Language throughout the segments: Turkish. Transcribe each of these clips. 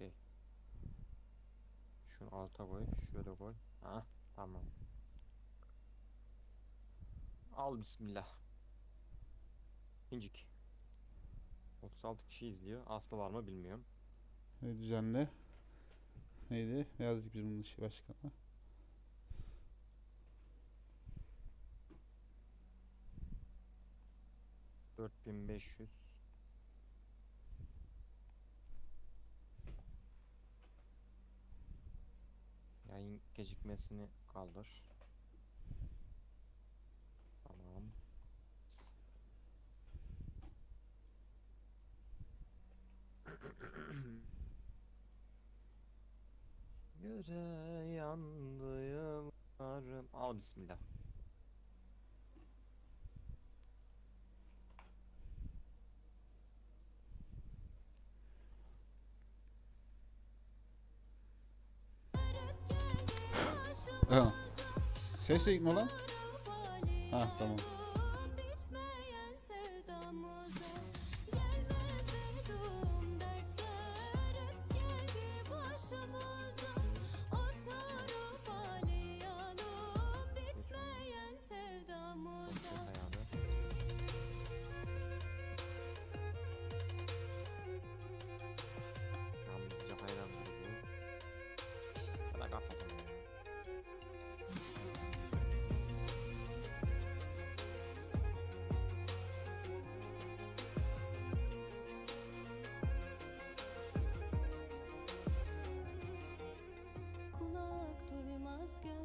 şey. Şunu alta koy, şöyle koy. Ha, tamam. Al bismillah. İncik. 36 kişi izliyor. Aslı var mı bilmiyorum. Evet, düzenle. Neydi? Ne yazdık biz bunun şey başkanına? Dört bin beş yüz. Yayın gecikmesini kaldır. Tamam. Yüre yandı yıllarım. Al bismillah. Ses gitme lan. Ha tamam.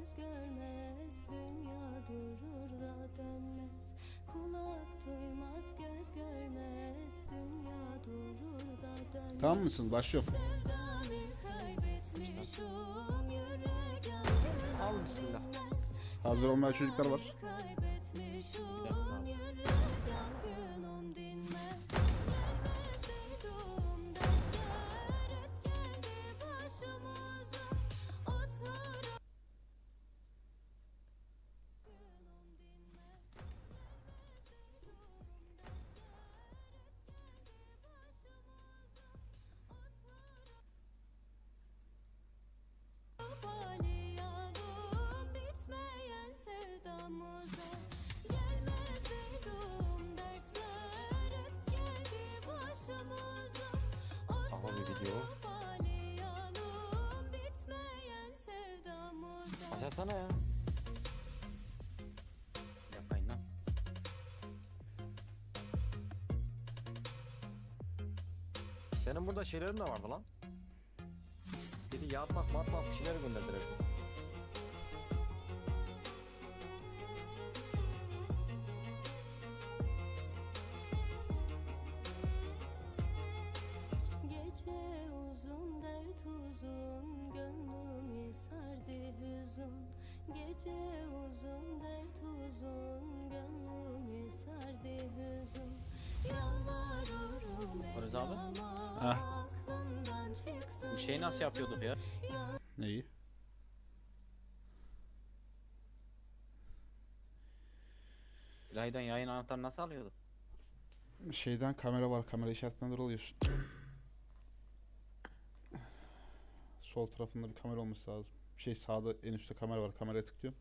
Göz görmez dünya durur da dönmez Kulak duymaz göz görmez dünya durur da dönmez Tamam mısın? Başlıyorum. Sevdamı kaybetmişim yürek Al bismillah. Hazır olmayan çocuklar var. Sevdamıza Başlasana ya. Yapmayın lan. Senin burada şeylerin de vardı lan. Biri yatmak matmak bir şeyler gönderdiler. Raydan yayın anahtarı nasıl alıyorduk? Şeyden kamera var. Kamera işaretinden alıyorsun. Sol tarafında bir kamera olması lazım. Şey sağda en üstte kamera var. Kameraya tıklıyorum.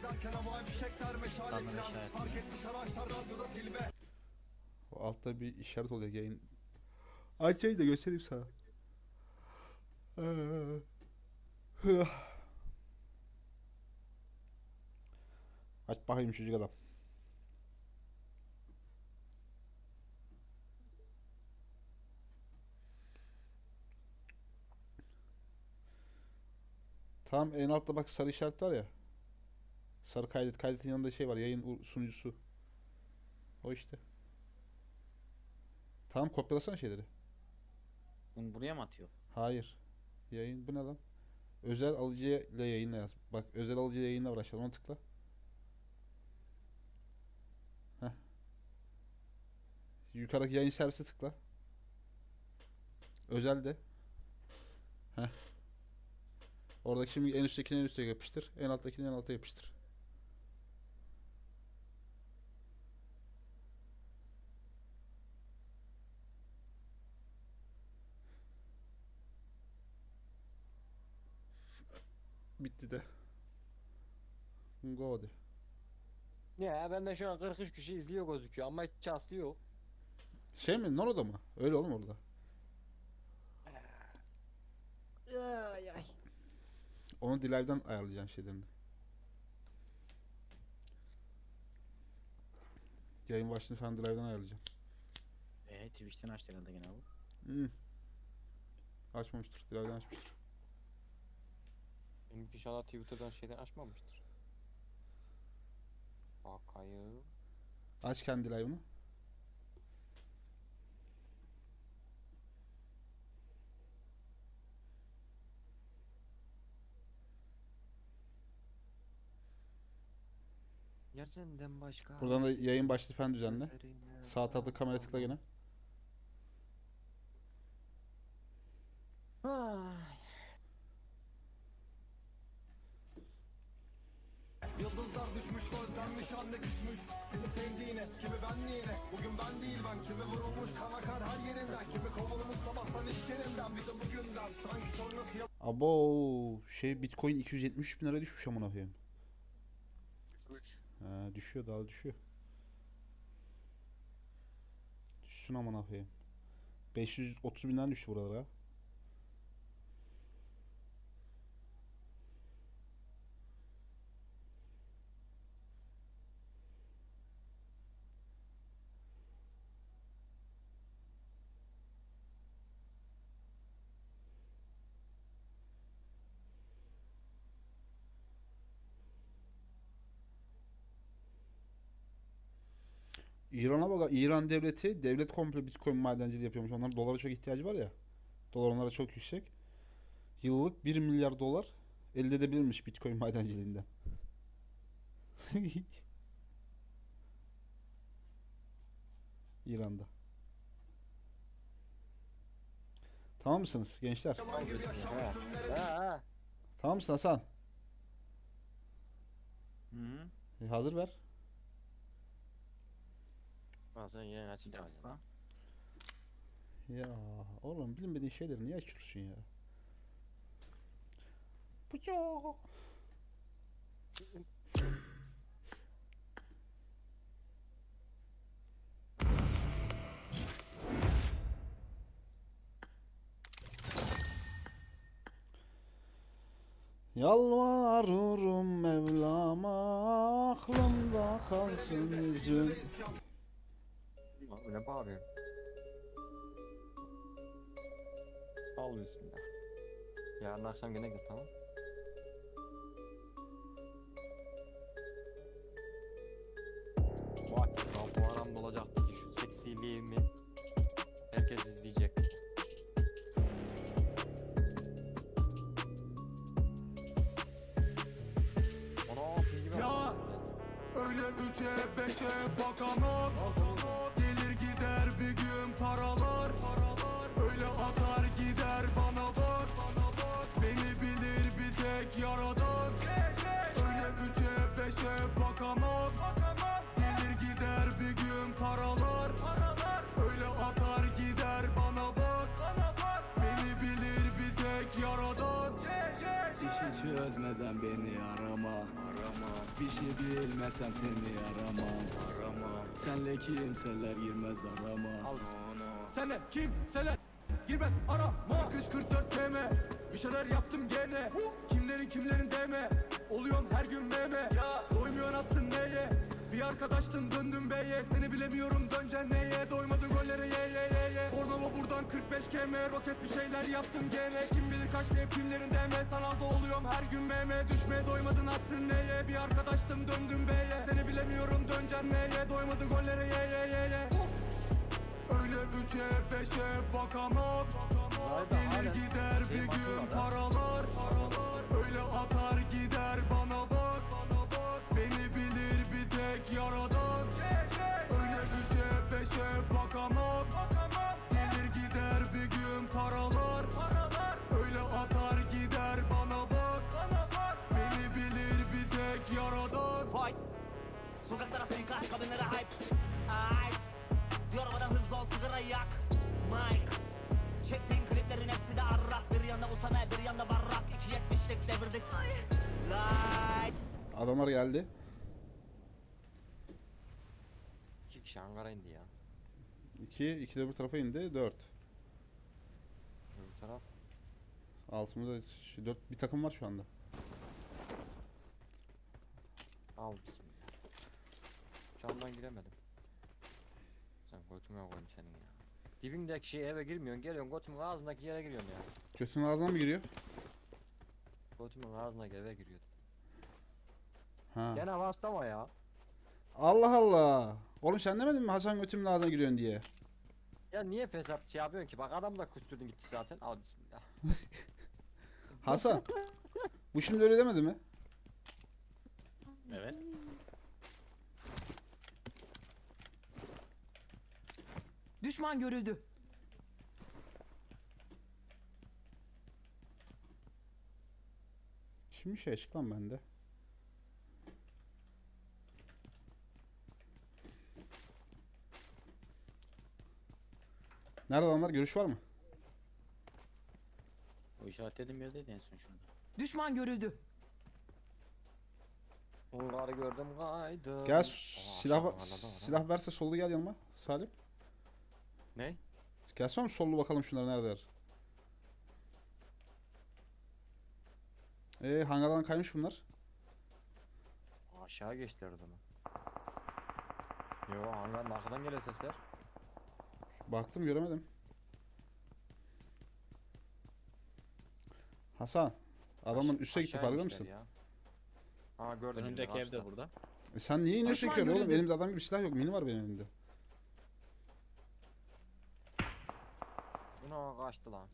İzlerken havai fişekler meşale silah. Fark etmiş araçlar radyoda tilbe O altta bir işaret oluyor yayın. Aç yayını da göstereyim sana. Aç bakayım çocuk adam. Tam en altta bak sarı işaret var ya. Sarı kaydet. Kaydetin yanında şey var. Yayın sunucusu. O işte. Tamam kopyalasana şeyleri. Bunu buraya mı atıyor? Hayır. Yayın bu ne lan? Özel alıcıyla yayınla yaz. Bak özel alıcıyla yayınla var aşağıda ona tıkla. Heh. Yukarıdaki yayın servisi tıkla. Özel de. Heh. Oradaki şimdi en üsttekini en üstte yapıştır. En alttakini en alta yapıştır. Bitti de. Go de. Ya bende şu an 43 kişi izliyor gözüküyor ama hiç aslı yok. Şey mi? Noro'da mı? Öyle oğlum orada. Ay ay. Onu Dilay'dan ayarlayacaksın şeylerini. Yayın başlığını falan Dilay'dan ayarlayacaksın. Eee Twitch'ten açtı herhalde gene bu. Hmm. Açmamıştır. Dilay'dan açmıştır. Benimki inşallah Twitter'dan şeyden açmamıştır. Bakayım. Aç kendi Dilay'ını. Yer senden başka. Buradan da yayın başlığı falan düzenle. Sağ tarafta kamera tıkla gene. Abo şey Bitcoin 273 bin lira düşmüş amına koyayım. Ha, düşüyor daha düşüyor. Düşsün amına koyayım. 530 binden düştü buralara. İran'a bak İran devleti devlet komple Bitcoin madenciliği yapıyormuş. Onların dolara çok ihtiyacı var ya. Dolar onlara çok yüksek. Yıllık 1 milyar dolar elde edebilirmiş Bitcoin madenciliğinden. İran'da. Tamam mısınız gençler? Tamam mısın Hasan? Hı hı. E, hazır ver. Bazen yayın açınca Bir bazen. dakika. Ya oğlum bilmediğin şeyleri niye açıyorsun ya? Puço. Yalvarırım Mevlam'a aklımda kalsın yüzün. Abi ne bağırıyor? Al bismillah. Yarın akşam gene gel tamam. Vay ya bu aramda olacaktı ki şu seksiliğimi herkes izleyecek. Ana Ya! Öyle üçe beşe bakamam Gelir gider bir gün paralar Öyle atar gider bana bak Beni bilir bir tek yaradan Öyle üçe beşe bakamam çözmeden beni arama. Arama. Bir şey bilmesem seni aramam Arama. Senle kimseler girmez arama. Senle kimseler girmez arama. Kışkırtır deme Bir şeyler yaptım gene. Kimlerin kimlerin deme Oluyorum her gün meme Doymuyor aslında neye? Bir arkadaştım döndüm beye Seni bilemiyorum döneceksin neye? Doymadın gollere ye ye ye ye. Bornova buradan kır 45 km roket bir şeyler yaptım gene. Kim bilir kaç mevkimlerin deme Sanalda oluyorum her gün meme Düşmeye doymadın atsın neye? Bir arkadaştım döndüm beye Seni bilemiyorum döneceğim neye Doymadı gollere ye ye ye ye. Öyle üçe beşe bakamam. Gelir gider bir gün paralar. Öyle atar gider bana bak. Beni bilir bir tek yaradan Sokaklara suikast kabinlere hype Ayt Diyor bana hızlı ol sigara yak Mike Çektiğin kliplerin hepsi de arrak Bir yanda Usame bir yanda Barrak 2.70'lik devirdik Light Adamlar geldi. İki kişi Ankara indi ya. 2, 2 de bu tarafa indi. 4. Öbür taraf. Altımızda 4 bir takım var şu anda. Al bismillah. Camdan giremedim. Sen götüme koyayım senin ya. Dibindeki şey eve girmiyorsun geliyorsun götümün ağzındaki yere giriyorsun ya. Götünün ağzına mı giriyor? Götümün ağzındaki eve giriyor. Ha. Gene hastama ya. Allah Allah. Oğlum sen demedin mi Hasan götümün ağzına giriyorsun diye? Ya niye fesat şey yapıyorsun ki? Bak adam da kusturdun gitti zaten. Al bismillah. Hasan. bu şimdi öyle demedi mi? Evet. Düşman görüldü Şimdi şey açık lan bende. Nerede adamlar? Görüş var mı? O işaretlediğim yerdeydi en son şurada. Düşman görüldü Onları gördüm kaydım. Gel silah silah verse sollu gel yanıma. Salim. Ne? Gelsene sollu bakalım şunlar neredeler. Ee hangardan kaymış bunlar. Aşağı geçtiler o zaman. Yo hangarın arkadan geliyor sesler. Baktım göremedim. Hasan. Adamın Aş- üste gitti farkında mısın? Ya. Ha gördüm. Karşıda. evde burada. E sen niye iniyorsun ki oğlum? Elimde adam gibi silah yok. Mini var benim elimde. Buna kaçtı lan.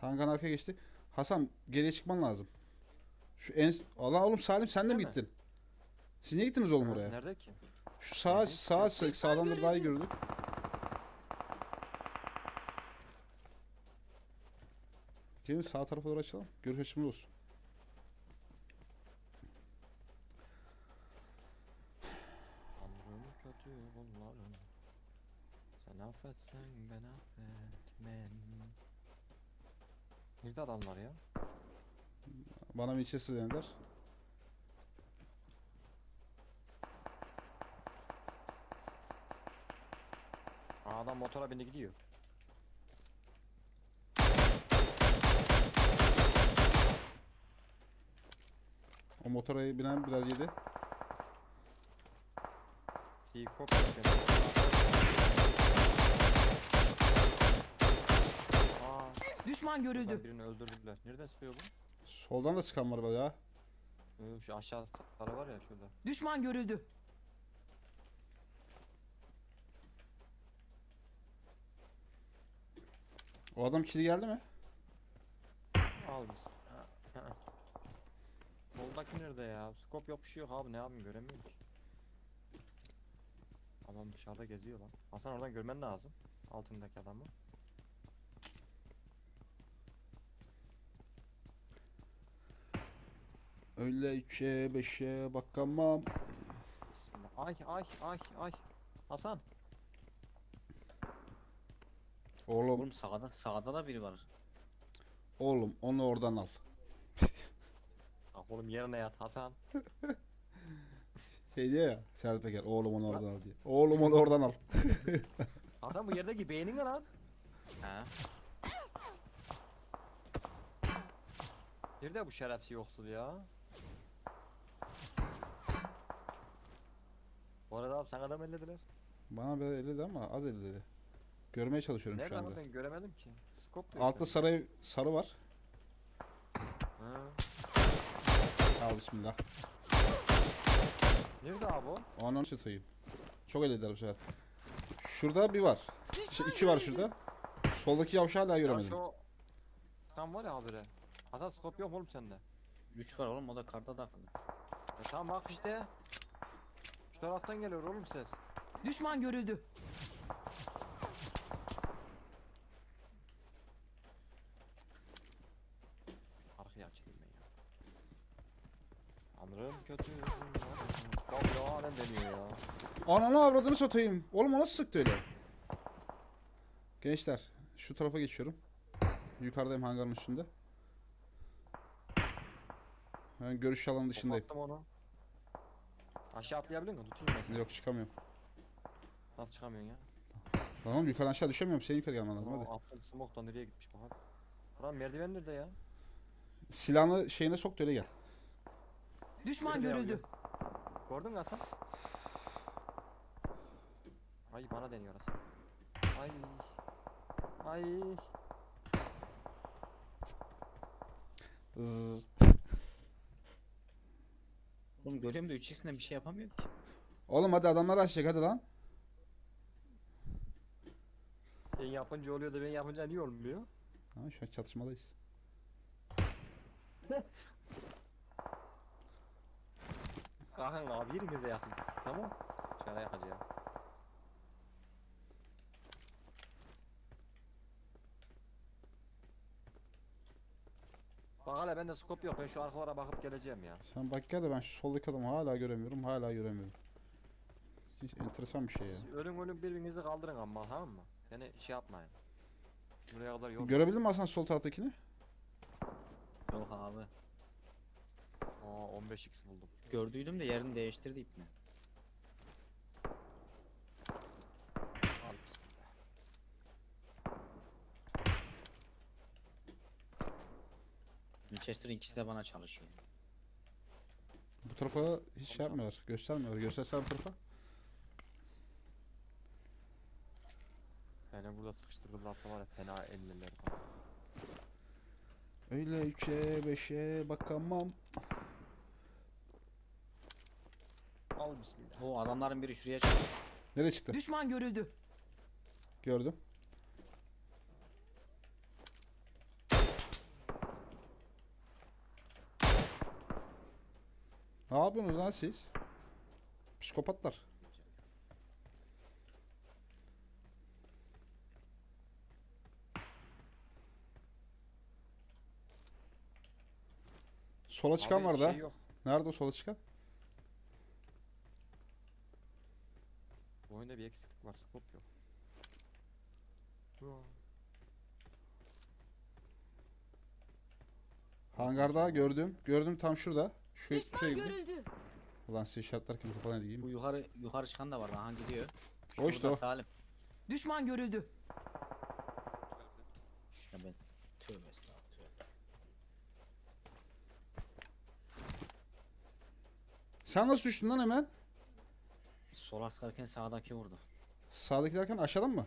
Hangan arkaya geçti. Hasan geriye çıkman lazım. Şu en... Allah oğlum Salim sen de mi gittin? Siz niye gittiniz oğlum oraya? Nerede ki? Şu sağ sağ sağdan da daha iyi gördük. Gelin sağ tarafa doğru açalım. Görüş açımız olsun. Tanrım kötü kulların. Sen affetsen ben affetmem. Nerede adamlar ya? Bana Winchester denediler. Aa, adam motora bindi gidiyor. O motora binen biraz yedi. Aa, Düşman görüldü buradan birini öldürdüler. Nereden sıkıyor bu? Soldan da sıkan var bayağı. Ee, Şu aşağı sarı var ya şurada. Düşman görüldü O adam kili geldi mi? Al biz. Ha, ha. Soldaki nerede ya? Skop yok bir şey yok abi ne yapayım göremiyorum ki. Adam dışarıda geziyor lan. Hasan oradan görmen lazım. Altındaki adamı. Öyle üçe beşe bakamam. Bismillah. Ay ay ay ay. Hasan. Oğlum Oğlum sağda sağda da biri var. oğlum onu oradan al. Bak oğlum yerine yat Hasan. Şey diyor ya Serhat Peker oğlum onu oradan al diye. Oğlum onu oradan al. Hasan bu yerdeki beynin ne lan? Ha. Nerede bu şerefsiz yoksul ya? Bu arada abi sen adam ellediler. Bana böyle elledi ama az elledi. Görmeye çalışıyorum Nerede şu ama anda. ben göremedim ki. Scope da yok Altta yani. sarı sarı var. Ha. Al bismillah. Nerede abi o? Onu satayım. Çok ellediler bu sefer. Şurada bir var. Şey, iki var şurada. Soldaki yavşağı hala Ya göremedim. şu... Tam var ya habire. Hasan scope yok mu oğlum sende? 3 var oğlum o da karta takılı. E tamam bak işte. Şu taraftan geliyor oğlum ses. Düşman görüldü. Arkaya açayım ben ya. Tanrım kötü. Ya halen deniyor ya. Ananı avradını satayım. Oğlum o nasıl sıktı öyle? Gençler şu tarafa geçiyorum. Yukarıdayım hangarın üstünde. Ben görüş alanı dışındayım. Kapattım onu. Aşağı atlayabiliyor musun? Tutayım ben seni. Yok çıkamıyorum. Nasıl çıkamıyorsun ya? Lan oğlum yukarıdan aşağı düşemiyorum. Senin yukarı gelmen lazım hadi. Attım smoke'tan nereye gitmiş bakalım. Lan merdiven nerede ya? Silahını şeyine sok da öyle gel. Düşman Nerede görüldü. Gördün mü Hasan? Ay bana deniyor Hasan. Ay. Ay. Zzz. Oğlum görüyorum da 3x'den bir şey yapamıyorum ki. Oğlum hadi adamlar açacak hadi lan. Sen yapınca oluyor da ben yapınca niye olmuyor? Ha, şu an çatışmadayız. Kalkın abi yerinize yatın. Tamam. Şöyle yakacağım. Hala bende scope yok. Ben şu arkalara bakıp geleceğim ya. Sen bak gel de ben şu soldaki adamı hala göremiyorum. Hala göremiyorum. Hiç enteresan bir şey ya. Siz Ölüm ölüm birbirinizi kaldırın ama tamam mı? Yani şey yapmayın. Buraya kadar yol. Görebildin mi Hasan sol taraftakini? Yok abi. Aa 15x buldum. Gördüydüm de yerini değiştirdi ipne. Winchester'ın ikisi de bana çalışıyor. Bu tarafa hiç şey yapmıyorlar. Göstermiyorlar. Göstersen bu tarafa. Yani burada sıkıştırırlarsa var ya fena elliler falan. Öyle üçe beşe bakamam. Al bismillah. O adamların biri şuraya çıktı. Nereye çıktı? Düşman görüldü. Gördüm. Ne yapıyorsunuz lan siz? Psikopatlar. Sola çıkan Abi var da. Şey yok. Nerede o sola çıkan? Bu oyunda bir eksiklik var. Scope yok. Yo. Hangarda gördüm. Gördüm tam şurada. Şu Düşman şey görüldü. Ulan sizi işaretlerken kafadan edeyim. Bu yukarı yukarı çıkan da var lan ha gidiyor. O işte Şurada o. Salim. Düşman görüldü. Ya ben tövbe estağfurullah tövbe. Sen nasıl düştün lan hemen? Sola sıkarken sağdaki vurdu. Sağdaki derken aşağıdan mı?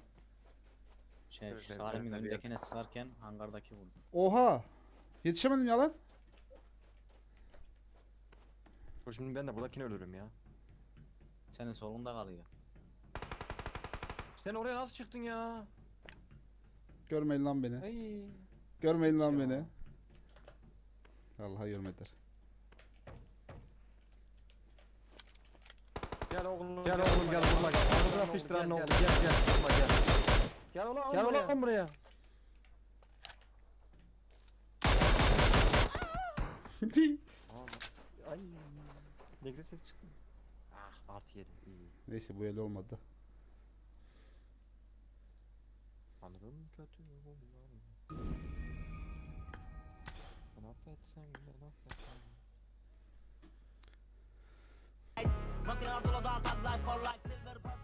Şey, Evet, şu evet, Salim'in evet, önündekine sıkarken hangardaki vurdu. Oha! Yetişemedim ya lan. Dur Şimdi ben de buradakini ölürüm ya. Senin solunda kalıyor. Sen oraya nasıl çıktın ya? Görmeyin lan beni. Ay. Görmeyin lan Ya. beni. Vallahi görmediler. Gel oğlum gel oğlum gel vurma gel. Ağzına sıçtıran ne oldu? Gel gel vurma gel. Gel ulan gel ulan buraya. Ay. Ne güzel ses çıktı. Ah artı yedim. İyi. Neyse bu el olmadı. Tanrım kötü kullarım. Sen affetsen ben affetsem. Makine hazır o da tag life for life Silver purple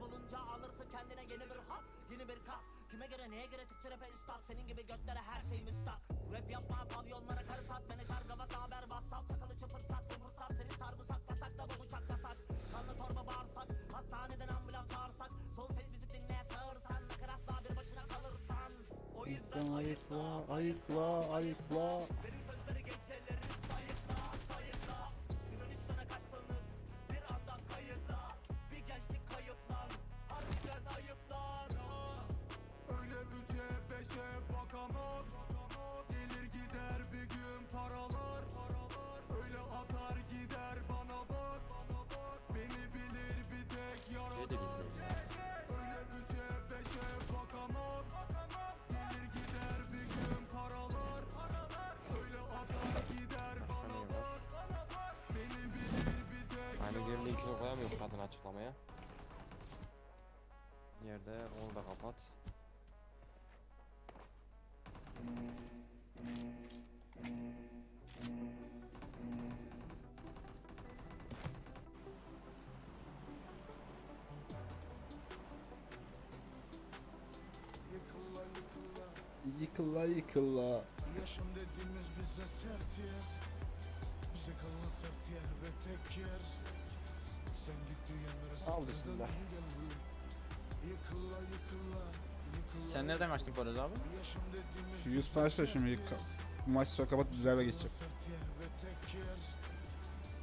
satanistleri aslanlara at Beşten kaya oradayım dedim neden arıyorsun her yarım saat Parayı bul Yeni bir kat Kime göre neye göre Türkçe rap'e üstad Senin gibi götlere her şey müstak. Rap yapma pavyonlara karı sat. Beni şargabat haber whatsapp. Çakalı çıpır sat bir fırsat. Seni sargı saklasak da bu bıçaklasak Kanlı torba bağırsak Hastaneden ambulans çağırsak. Son ses müzik dinleye sağırsan. Nakaratla bir başına kalırsan. O yüzden Ayıkla, ayıkla, ayıkla. benim tek Hani diğer linkini koyamıyorum kadın açıklamaya. Yerde onu da kapat. Yıkıla, yıkıla. Yaşam dediğimiz bize sert yer Bize kalan sert yer ve tek yer Sen gittiğin neresi Al bismillah. Yıkıla yıkıla Sen nereden açtın Poyraz abi? Şu 100 tane şöyle şimdi yıka. Bu maçı sonra kapat güzel eve geçeceğim.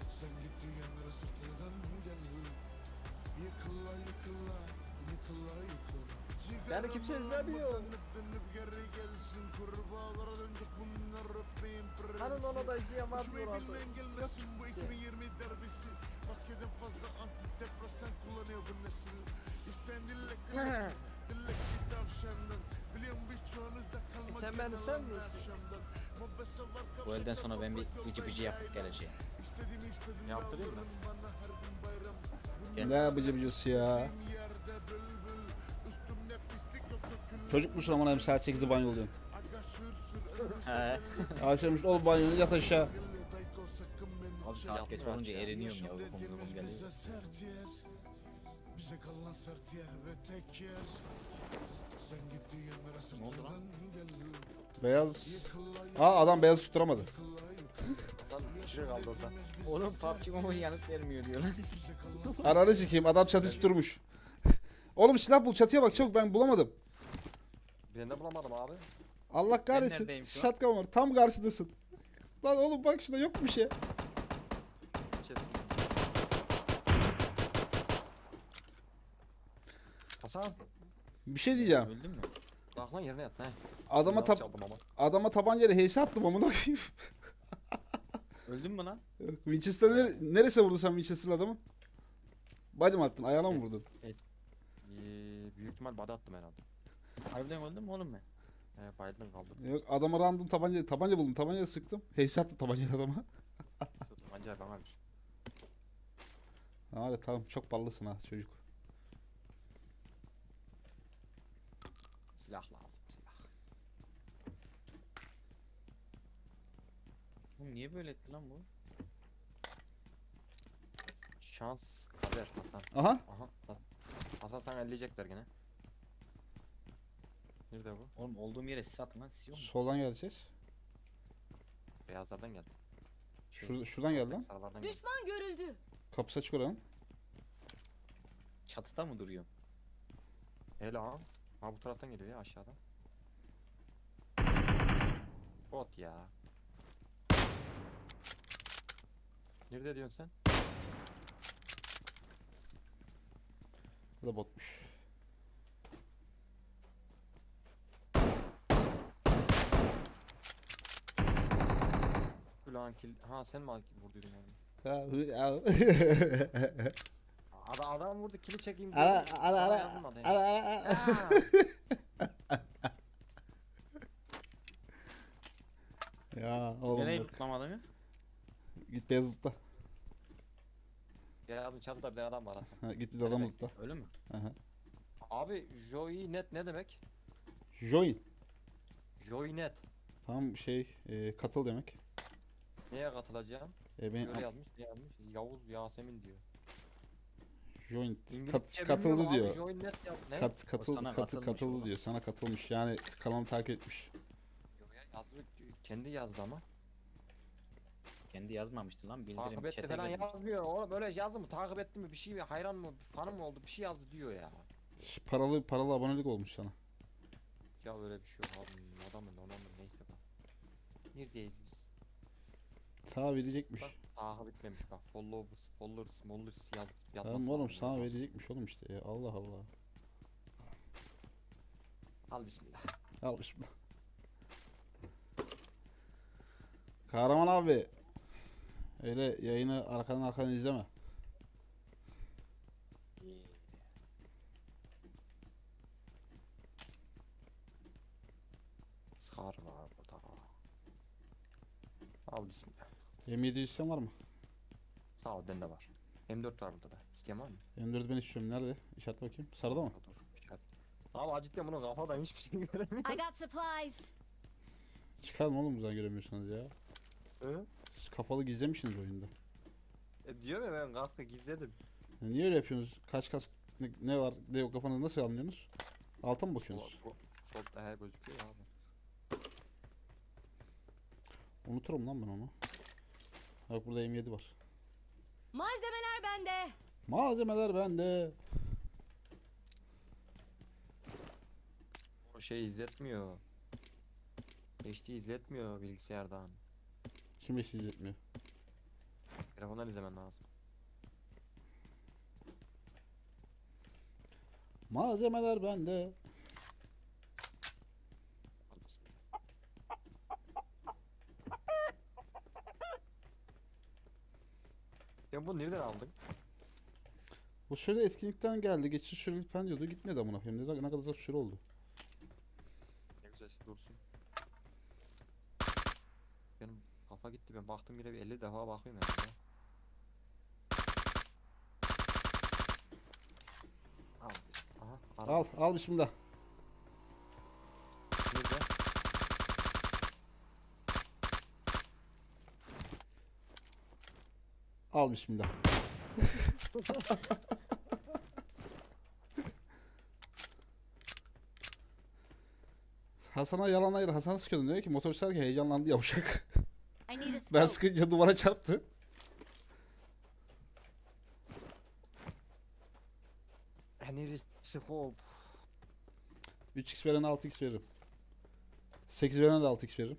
Sen sırtından gel yıkıla Yıkıla yıkıla Yani kimse izlemiyor. Hanım onu da izleyemez Murat'ı. Birbirinden gelmesin bu 2020 derbisi Maskeden fazla antidepresan kullanıyor bu nesil tavşandan Biliyorum birçoğunuz da kalmadı Sen beni yalan sen misin? var Bu elden sonra ben bir bıcı bıcı yapıp geleceğim. Yaptırayım mı? Ne bıcı bıcısı ya. Çocuk musun aman hem saat 8'de banyo sür He. Akşamüstü ol banyonu yat aşağı. Abi saat geç olunca eriniyorum ya. Uykum uykum geliyor. Bize kalan sert yer ve tek yer Sen gittiğin yere sırtından Beyaz. Aa adam beyaz tutturamadı. Hasan şuraya kaldı orada. Oğlum PUBG Mobile yanıt vermiyor diyor lan. Ananı sikeyim adam çatı tutturmuş. Oğlum silah bul çatıya bak çabuk ben bulamadım. Ben de bulamadım abi. Allah kahretsin. neredeyim şu an? Shotgun var tam karşıdasın. Lan oğlum bak şurada yok bir şey. Hasan. Bir şey diyeceğim. Öldün mü? Kalk lan yerine yat. He. Adama tab çaldım ama. adama tabancayla HS attım amına koyayım. Öldün mü lan? Winchester nere neresine vurdun sen Winchester'lı adamı? Body mi attın? Ayağına mı vurdun? Ee, büyük ihtimal bada attım herhalde. Harbiden öldün mü oğlum ben? He bayıldım kaldım. Yok adama random tabanca tabanca buldum. Tabancayla sıktım. HS attım tabancayla adama. Anca bana bir. Ha, öyle tamam çok ballısın ha çocuk. Silah lazım silah. Oğlum niye böyle etti lan bu? Şans kader Hasan. Aha. Aha. Hasan, sana elleyecekler gene. Nerede bu? Oğlum olduğum yere sis yok mu? Soldan geldi ses. Beyazlardan geldi. Şur şuradan geldi lan. Sarılardan geldi. Düşman görüldü. Kapısı açık oranın. Çatıda mı duruyor? Hele ha. Ha bu taraftan geliyor ya aşağıdan. Bot ya. Nerede diyorsun sen? Bu da botmuş. Kill. Ha sen mi vurduydun onu? Ha, hı- ya. Adam, adam vurdu kili çekeyim diye. Ara ara ara ya. ara ara ara. Ya oğlum Nereyi bak. tutlamadınız? Git Beyazıt'ta. Beyazın çatıda bir tane adam var. Ha, git bir de adam lootla. Öyle mi? Aha. Abi Joy net ne demek? Join. Joy net. Tam şey e, katıl demek. Neye katılacağım? E, ben Öyle yazmış. Ne yazmış? Yavuz Yasemin diyor. Joint. İngilizce Kat, katıldı bilmiyorum abi, diyor. join net yap. Ne? Kat, katıldı, sana katı, katılmış katıldı oğlum. diyor. Sana katılmış. Yani kanalı takip etmiş. Yok ya, yazdı, kendi yazdı ama. Kendi yazmamıştı lan bildirim Takip etti chat'e falan gelmiş. yazmıyor. Oğlum böyle yazdı mı? Takip etti mi? Bir şey hayran mı? Fanım mı oldu? Bir şey yazdı diyor ya. Ş- Paralı paralı abonelik olmuş sana. Ya öyle bir şey yok abi. Adamın ona mı neyse bak. Neredeyiz Sana verecekmiş. Bak takip etmemiş bak. Followers, followers, mollers yaz, yazması Tamam oğlum sana verecekmiş oğlum işte ya. Allah Allah. Al bismillah. Al şimdi. Kahraman abi. Öyle yayını arkadan arkadan izleme. Scar var burada. Al bismillah. M7 isteyen var mı? Sağ ol bende var. M4 var burada da. İsteyen var mı? M4 ben istiyorum. Nerede? İşaretle bakayım. Sarıda mı? Dur. işaret. Ama cidden bunun kafadan hiçbir şey göremiyorum. I got supplies. Çıkalım oğlum buradan göremiyorsanız ya. Hı? Siz kafalı gizlemişsiniz oyunda. E diyorum ya ben kaskı gizledim. Ya niye öyle yapıyorsunuz? Kaç kaç ne, ne var ne yok kafanızda nasıl anlıyorsunuz? Alta mı bakıyorsunuz? Sol, sol daha gözüküyor ya abi. Unuturum lan ben onu. Bak burada M7 var. Malzemeler bende. Malzemeler bende. O şey izletmiyor. HD izletmiyor bilgisayardan. Kim eşsiz izletmiyor? Telefondan izlemen lazım. Malzemeler bende. Al bismillah. Sen bunu nereden aldın? Bu süre etkinlikten geldi. Geçici süreli pen diyordu. Gitmedi amına koyayım. Ne, ne kadar süre oldu. Ne güzel şey dursun. Benim kafa gitti ben baktım yine bir 50 defa bakıyorum yani. ya. Al. Aha. ara. Al al bismillah. Nerede? Al bismillah. Hasan'a yalan hayır. Hasan sıkıyordu. Diyor ki motor sürerken heyecanlandı yavşak. Ben scope. sıkınca duvara çarptı. Neresi hop? 3x verene 6x veririm. 8 verene de 6x veririm.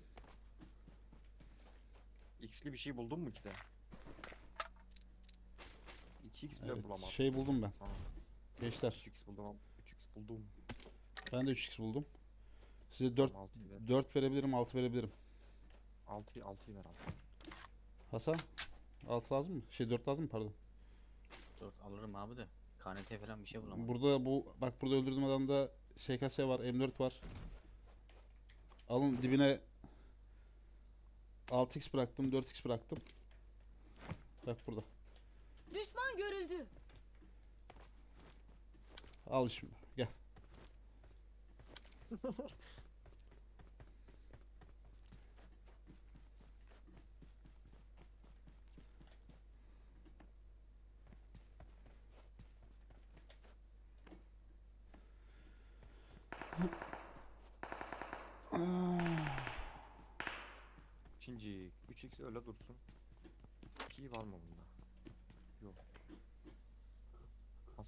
X'li bir şey buldun mu ki de? 2x bile Evet, bulamadım. şey buldum ben. Tamam. Gençler 3x buldum ama 3x buldum. ben de 3x buldum. Size 4 6'yı ver. 4 verebilirim 6 verebilirim. 6'yı 6'yı ver 6. Hasan 6 lazım mı? Şey 4 lazım mı pardon. Dört alırım abi de. KNT falan bir şey bulamadım. Burada bu bak burada öldürdüğüm adamda SKS var, M4 var. Alın dibine 6x bıraktım, 4x bıraktım. Bak burada. Düşman görüldü. Al şimdi. Gel. İkinci 3x öyle dursun. 2 var mı bunda?